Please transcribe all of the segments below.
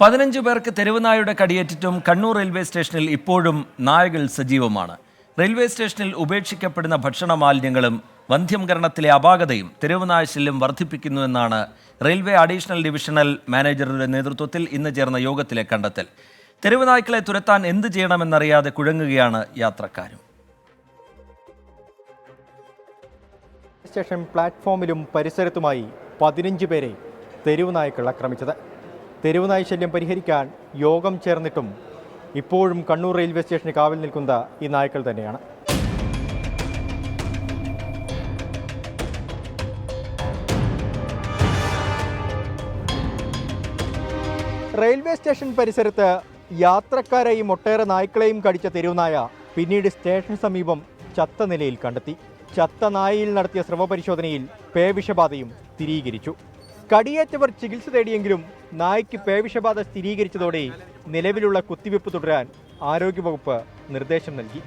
പതിനഞ്ച് പേർക്ക് തെരുവുനായുടെ കടിയേറ്റിട്ടും കണ്ണൂർ റെയിൽവേ സ്റ്റേഷനിൽ ഇപ്പോഴും നായകൾ സജീവമാണ്. റെയിൽവേ സ്റ്റേഷനിൽ ഉപേക്ഷിക്കപ്പെടുന്ന ഭക്ഷണ മാലിന്യങ്ങളും വന്ധ്യംകരണത്തിലെ അപാകതയും തെരുവുനായ ശല്യം വർദ്ധിപ്പിക്കുന്നുവെന്നാണ് റെയിൽവേ അഡീഷണൽ ഡിവിഷണൽ മാനേജറുടെ നേതൃത്വത്തിൽ ഇന്ന് ചേർന്ന യോഗത്തിലെ കണ്ടെത്തൽ. തെരുവുനായ്ക്കളെ തുരത്താൻ എന്ത് ചെയ്യണമെന്നറിയാതെ കുഴങ്ങുകയാണ് യാത്രക്കാരും. സ്റ്റേഷൻ പ്ലാറ്റ്ഫോമിലും പരിസരത്തുമായി പതിനഞ്ച് പേരെ തെരുവ് നായ്ക്കൾ ആക്രമിച്ചത്. തെരുവ് നായ പരിഹരിക്കാൻ യോഗം ചേർന്നിട്ടും ഇപ്പോഴും കണ്ണൂർ റെയിൽവേ സ്റ്റേഷന് കാവൽ നിൽക്കുന്ന ഈ നായ്ക്കൾ തന്നെയാണ്. റെയിൽവേ സ്റ്റേഷൻ പരിസരത്ത് യാത്രക്കാരെയും ഒട്ടേറെ നായ്ക്കളെയും കടിച്ച തെരുവുനായ പിന്നീട് സ്റ്റേഷന് സമീപം ചത്ത നിലയിൽ കണ്ടെത്തി. ചത്ത നായയിൽ നടത്തിയ സ്രവ പരിശോധനയിൽ പേവിഷബാധയും സ്ഥിരീകരിച്ചു. കടിയേറ്റവർ ചികിത്സ തേടിയെങ്കിലും നായ്ക്ക് പേവിഷബാധ സ്ഥിരീകരിച്ചതോടെ നിലവിലുള്ള കുത്തിവെപ്പ് തുടരാൻ ആരോഗ്യവകുപ്പ് നിർദ്ദേശം നൽകി.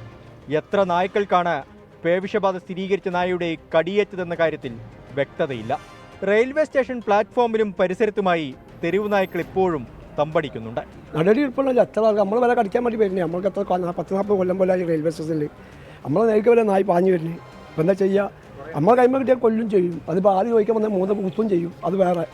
എത്ര നായ്ക്കൾക്കാണ് പേവിഷബാധ സ്ഥിരീകരിച്ച നായയുടെ കടിയേറ്റതെന്ന കാര്യത്തിൽ വ്യക്തതയില്ല. റെയിൽവേ സ്റ്റേഷൻ പ്ലാറ്റ്ഫോമിലും പരിസരത്തുമായി തെരുവ് നായ്ക്കൾ ഇപ്പോഴും തമ്പടിക്കുന്നുണ്ട്. നടപടി ഇപ്പോഴല്ല എത്ര നമ്മൾ വില കടിക്കാൻ വേണ്ടി വരുന്നത് നമ്മൾക്ക് എത്ര പത്ത് നാൽപ്പത് കൊല്ലം പോലെ റെയിൽവേ സ്റ്റേഷനിൽ നമ്മളെ നേരിട്ട് വരെ നായി പാഞ്ഞു വരുന്നത് ഇപ്പം എന്താ ചെയ്യുക നമ്മളെ കൈമ കിട്ടിയാൽ കൊല്ലും ചെയ്യും. അതിപ്പോൾ ആദ്യം ചോദിക്കാൻ വന്നാൽ മൂന്ന് കുത്തും ചെയ്യും. അത് വേറെ.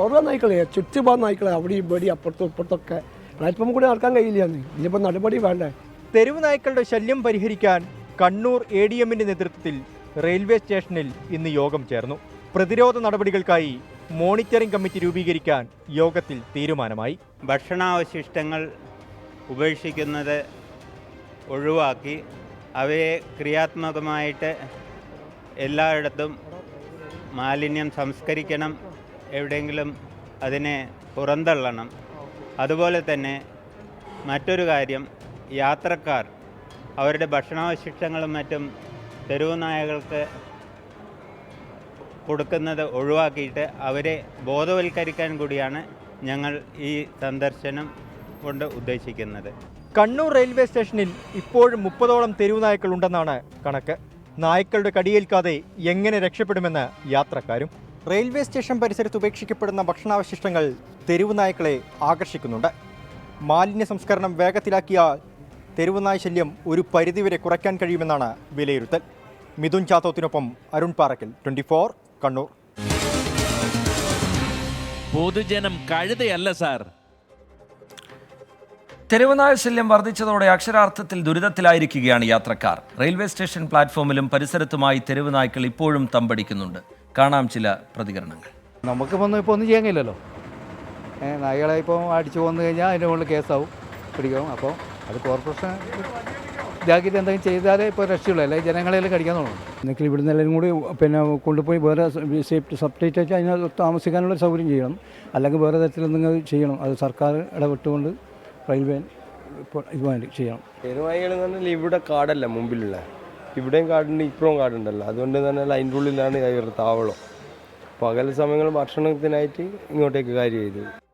ഓരോ നായ്ക്കളെ ചുറ്റുപാട് നായ്ക്കളെ അവിടെ ഇവിടെ അപ്പുറത്തും ഇപ്പുറത്തൊക്കെ പ്ലാറ്റ്ഫോം കൂടി നടക്കാൻ കഴിയില്ല ഇനിയിപ്പോൾ നടപടി വേണ്ടേ? തെരുവ് നായ്ക്കളുടെ ശല്യം പരിഹരിക്കാൻ കണ്ണൂർ എ ഡി എമ്മിന്റെ നേതൃത്വത്തിൽ റെയിൽവേ സ്റ്റേഷനിൽ ഇന്ന് യോഗം ചേർന്നു. പ്രതിരോധ നടപടികൾക്കായി മോണിറ്ററിംഗ് കമ്മിറ്റി രൂപീകരിക്കാൻ യോഗത്തിൽ തീരുമാനമായി. ഭക്ഷണാവശിഷ്ടങ്ങൾ ഉപേക്ഷിക്കുന്നത് ഒഴിവാക്കി അവയെ ക്രിയാത്മകമായിട്ട് എല്ലായിടത്തും മാലിന്യം സംസ്കരിക്കണം. എവിടെയെങ്കിലും അതിനെ പുറന്തള്ളണം. അതുപോലെ തന്നെ മറ്റൊരു കാര്യം യാത്രക്കാർ അവരുടെ ഭക്ഷണാവശിഷ്ടങ്ങളും മറ്റും തെരുവ് നായകൾക്ക് കൊടുക്കുന്നത് ഒഴിവാക്കിയിട്ട് അവരെ ബോധവൽക്കരിക്കാൻ കൂടിയാണ് ഞങ്ങൾ ഈ സന്ദർശനം കൊണ്ട് ഉദ്ദേശിക്കുന്നത്. കണ്ണൂർ റെയിൽവേ സ്റ്റേഷനിൽ ഇപ്പോഴും മുപ്പതോളം തെരുവ് നായ്ക്കൾ ഉണ്ടെന്നാണ് കണക്ക്. നായ്ക്കളുടെ കടിയേൽക്കാതെ എങ്ങനെ രക്ഷപ്പെടുമെന്ന് യാത്രക്കാരും റെയിൽവേ സ്റ്റേഷൻ പരിസരത്ത് ഉപേക്ഷിക്കപ്പെടുന്ന ഭക്ഷണാവശിഷ്ടങ്ങൾ തെരുവ് നായ്ക്കളെ ആകർഷിക്കുന്നുണ്ട്. മാലിന്യ സംസ്കരണം വേഗത്തിലാക്കിയാൽ തെരുവുനായ ശല്യം ഒരു പരിധിവരെ കുറയ്ക്കാൻ കഴിയുമെന്നാണ് വിലയിരുത്തൽ. മിഥുൻ ചാത്തോത്തിനൊപ്പം അരുൺ പാറക്കൽ ട്വന്റി കണ്ണൂർ. പൊതുജനം കഴുതയല്ല സാർ. തെരുവുനായ ശല്യം വർദ്ധിച്ചതോടെ അക്ഷരാർത്ഥത്തിൽ ദുരിതത്തിലായിരിക്കുകയാണ് യാത്രക്കാർ. റെയിൽവേ സ്റ്റേഷൻ പ്ലാറ്റ്ഫോമിലും പരിസരത്തുമായി തെരുവുനായ്ക്കൾ ഇപ്പോഴും തമ്പടിക്കുന്നുണ്ട്. കാണാം ചില പ്രതികരണങ്ങൾ. നമുക്കിപ്പോൾ ഒന്നും ഇപ്പോൾ ഒന്നും ചെയ്യാൻ കഴിയില്ലല്ലോ ഏ, നായകളെ ഇപ്പോൾ അടിച്ചു കൊന്നു കഴിഞ്ഞാൽ അതിന്റെ മുകളിൽ കേസാവും. പിടിക്കും. അപ്പോൾ അത് കോർപ്പറേഷൻ ഇതാക്കിയിട്ട് എന്തെങ്കിലും ചെയ്താലേ ഇപ്പോൾ രക്ഷയുള്ളൂ. അല്ലെങ്കിൽ ജനങ്ങളെ കടിക്കാൻ തുടങ്ങും. എന്നെങ്കിൽ ഇവിടുന്ന് എല്ലാവരും കൂടി പിന്നെ കൊണ്ടുപോയി വേറെ സേഫ്റ്റി സപ്റ്റേറ്റ് വെച്ച് അതിന് താമസിക്കാനുള്ള സൗകര്യം ചെയ്യണം. അല്ലെങ്കിൽ വേറെ തരത്തിൽ എന്തെങ്കിലും ചെയ്യണം. അത് സർക്കാർ ഇടപെട്ടുകൊണ്ട് റെയിൽവേ ഇപ്പോൾ ഇതുമായിട്ട് ചെയ്യണം. തെരുവായികൾ എന്ന് പറഞ്ഞാൽ ഇവിടെ കാടല്ല മുമ്പിലുള്ള. ഇവിടെയും കാടുണ്ട് ഇപ്പുറവും കാടുണ്ടല്ലോ. അതുകൊണ്ട് തന്നെ അതിന്റെ ഉള്ളിലാണ് ഇവരുടെ താവളം. പകൽ സമയങ്ങൾ ഭക്ഷണത്തിനായിട്ട് ഇങ്ങോട്ടേക്ക് കാര്യം ചെയ്തത്